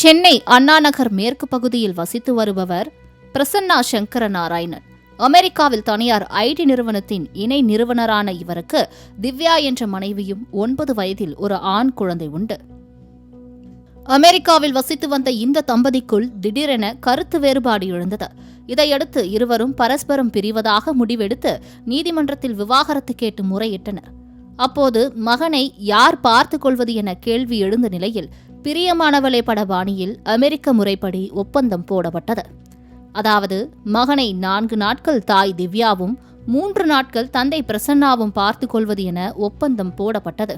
சென்னை அண்ணாநகர் மேற்கு பகுதியில் வசித்து வருபவர் பிரசன்னா சங்கர நாராயணன் அமெரிக்காவில் தனியார் ஐடி நிறுவனத்தின் இணை நிறுவனரான இவருக்கு திவ்யா என்ற மனைவியும் ஒன்பது வயதில் ஒரு ஆண் குழந்தை உண்டு. அமெரிக்காவில் வசித்து வந்த இந்த தம்பதிக்குள் திடீரென கருத்து வேறுபாடு எழுந்தது. இதையடுத்து இருவரும் பரஸ்பரம் பிரிவதாக முடிவெடுத்து நீதிமன்றத்தில் விவாகரத்து கேட்டு முறையிட்டனர். அப்போது மகனை யார் பார்த்துக் கொள்வது என கேள்வி எழுந்த நிலையில் பிரியமானவளை பட பாணியில் அமெரிக்க முறைப்படி ஒப்பந்தம் போடப்பட்டது. அதாவது மகனை நான்கு நாட்கள் தாய் திவ்யாவும் மூன்று நாட்கள் தந்தை பிரசன்னாவும் பார்த்து கொள்வது என ஒப்பந்தம் போடப்பட்டது.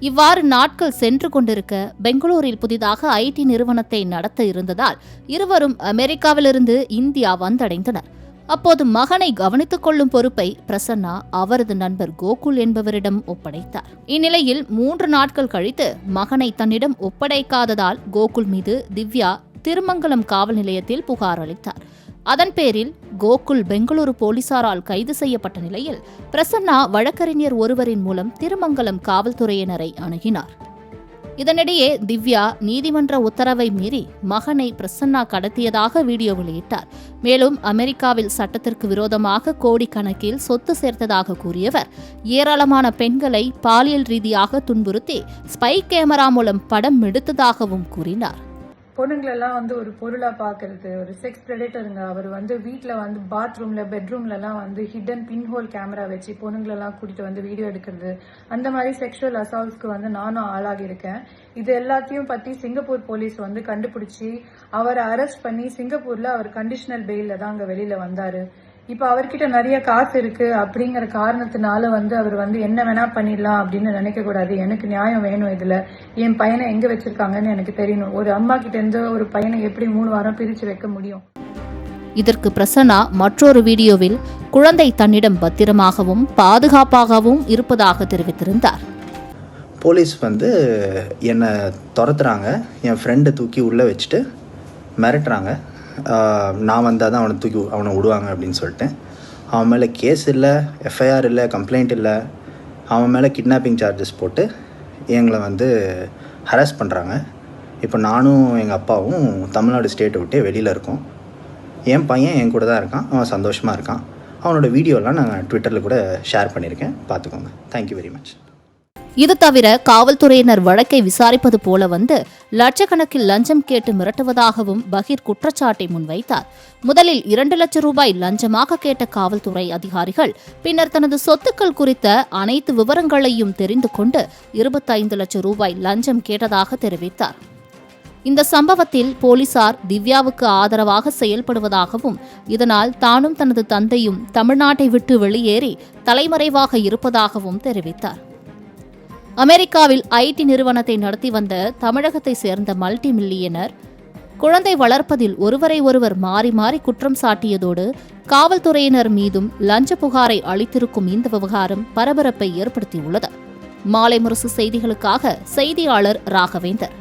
இவ்வாறு நாட்கள் சென்று கொண்டிருக்க பெங்களூரில் புதிதாக ஐடி நிறுவனத்தை நடத்த இருந்ததால் இருவரும் அமெரிக்காவிலிருந்து இந்தியா வந்தடைந்தனர். அப்போது மகனை கவனித்துக் கொள்ளும் பொறுப்பை பிரசன்னா அவரது நண்பர் கோகுல் என்பவரிடம் ஒப்படைத்தார். இந்நிலையில் மூன்று நாட்கள் கழித்து மகனை தன்னிடம் ஒப்படைக்காததால் கோகுல் மீது திவ்யா திருமங்கலம் காவல் நிலையத்தில் புகார் அளித்தார். அதன் பேரில் கோகுல் பெங்களூரு போலீசாரால் கைது செய்யப்பட்ட நிலையில் பிரசன்னா வழக்கறிஞர் ஒருவரின் மூலம் திருமங்கலம் காவல்துறையினரை அணுகினார். இதனிடையே திவ்யா நீதிமன்ற உத்தரவை மீறி மகனை பிரசன்னா கடத்தியதாக வீடியோ வெளியிட்டார். மேலும் அமெரிக்காவில் சட்டத்திற்கு விரோதமாக கோடிக்கணக்கில் சொத்து சேர்த்ததாக கூறியவர். ஏராளமான பெண்களை பாலியல் ரீதியாக துன்புறுத்தி ஸ்பை கேமரா மூலம் படம் எடுத்ததாகவும் கூறினார். பொண்ணுங்களெல்லாம் வந்து ஒரு பொருளாக பார்க்கறது ஒரு செக்ஸ் ப்ரெடேட்டருங்க அவர் வந்து வீட்டில் வந்து பாத்ரூமில் பெட்ரூம்லலாம் வந்து ஹிடன் பின்ஹோல் கேமரா வச்சு பொண்ணுங்களெல்லாம் கூட்டிகிட்டு வந்து வீடியோ எடுக்கிறது. அந்த மாதிரி செக்ஷுவல் அசால்ட்ஸ்க்கு வந்து நானும் ஆளாகியிருக்கேன் இது எல்லாத்தையும் பற்றி சிங்கப்பூர் போலீஸ் வந்து கண்டுபிடிச்சி அவரை அரெஸ்ட் பண்ணி சிங்கப்பூரில் அவர் கண்டிஷனல் பெயிலில் தான் அங்கே வெளியில் வந்தார். இப்ப அவர்கிட்ட நிறைய காசு இருக்கு அப்படிங்கிற காரணத்தினால வந்து அவர் வந்து என்ன வேணா பண்ணிடலாம் அப்படின்னு நினைக்க கூடாது. எனக்கு நியாயம் வேணும் இதுல. என் பையனை எங்க வச்சிருக்காங்கன்னு எனக்கு தெரியணும். ஒரு அம்மா கிட்ட இருந்து ஒரு பையனை எப்படி மூணு வாரம் பிரிச்சு வைக்க முடியும்? இதற்கு பிரசன்னா மற்றொரு வீடியோவில் குழந்தை தன்னிடம் பத்திரமாகவும் பாதுகாப்பாகவும் இருப்பதாக தெரிவித்திருந்தார். போலீஸ் வந்து என்னை துரத்துறாங்க. என் ஃப்ரெண்டை தூக்கி உள்ளே வச்சுட்டு மிரட்டுறாங்க. நான் வந்தால் தான் அவனை தூக்கி அவனை விடுவாங்க அப்படின்னு சொல்லிட்டு அவன் மேலே கேஸ் இல்லை எஃப்ஐஆர் இல்லை கம்ப்ளைண்ட் இல்லை. அவன் மேலே கிட்னாப்பிங் சார்ஜஸ் போட்டு எங்களை வந்து ஹராஸ் பண்ணுறாங்க இப்போ நானும் எங்கள் அப்பாவும் தமிழ்நாடு ஸ்டேட்டை விட்டே வெளியில் இருக்கோம். என் பையன் என் கூட தான் இருக்கான். அவன் சந்தோஷமாக இருக்கான். அவனோட வீடியோலாம் நான் ட்விட்டரில் கூட ஷேர் பண்ணியிருக்கேன். பார்த்துக்கோங்க. தேங்க்யூ வெரி மச் இது தவிர காவல்துறையினர் வழக்கை விசாரிப்பது போல வந்து லட்சக்கணக்கில் லஞ்சம் கேட்டு மிரட்டுவதாகவும் பகீர் குற்றச்சாட்டை முன்வைத்தார். முதலில் இரண்டு லட்சம் ரூபாய் லஞ்சமாக கேட்ட காவல்துறை அதிகாரிகள் பின்னர் தனது சொத்துக்கள் குறித்த அனைத்து விவரங்களையும் தெரிந்து கொண்டு இருபத்தைந்து லட்சம் ரூபாய் லஞ்சம் கேட்டதாக தெரிவித்தார். இந்த சம்பவத்தில் போலீசார் திவ்யாவுக்கு ஆதரவாக செயல்படுவதாகவும் இதனால் தானும் தனது தந்தையும் தமிழ்நாட்டை விட்டு வெளியேறி தலைமறைவாக இருப்பதாகவும் தெரிவித்தார். அமெரிக்காவில் ஐடி நிறுவனத்தை நடத்தி வந்த தமிழகத்தை சேர்ந்த மல்டி மில்லியனர் குழந்தை வளர்ப்பதில் ஒருவரை ஒருவர் மாறி மாறி குற்றம் சாட்டியதோடு காவல்துறையினர் மீதும் லஞ்ச புகாரை அளித்திருக்கும் இந்த விவகாரம் பரபரப்பை ஏற்படுத்தியுள்ளது. மாலை முரசு செய்திகளுக்காக செய்தியாளர் ராகவேந்தர்.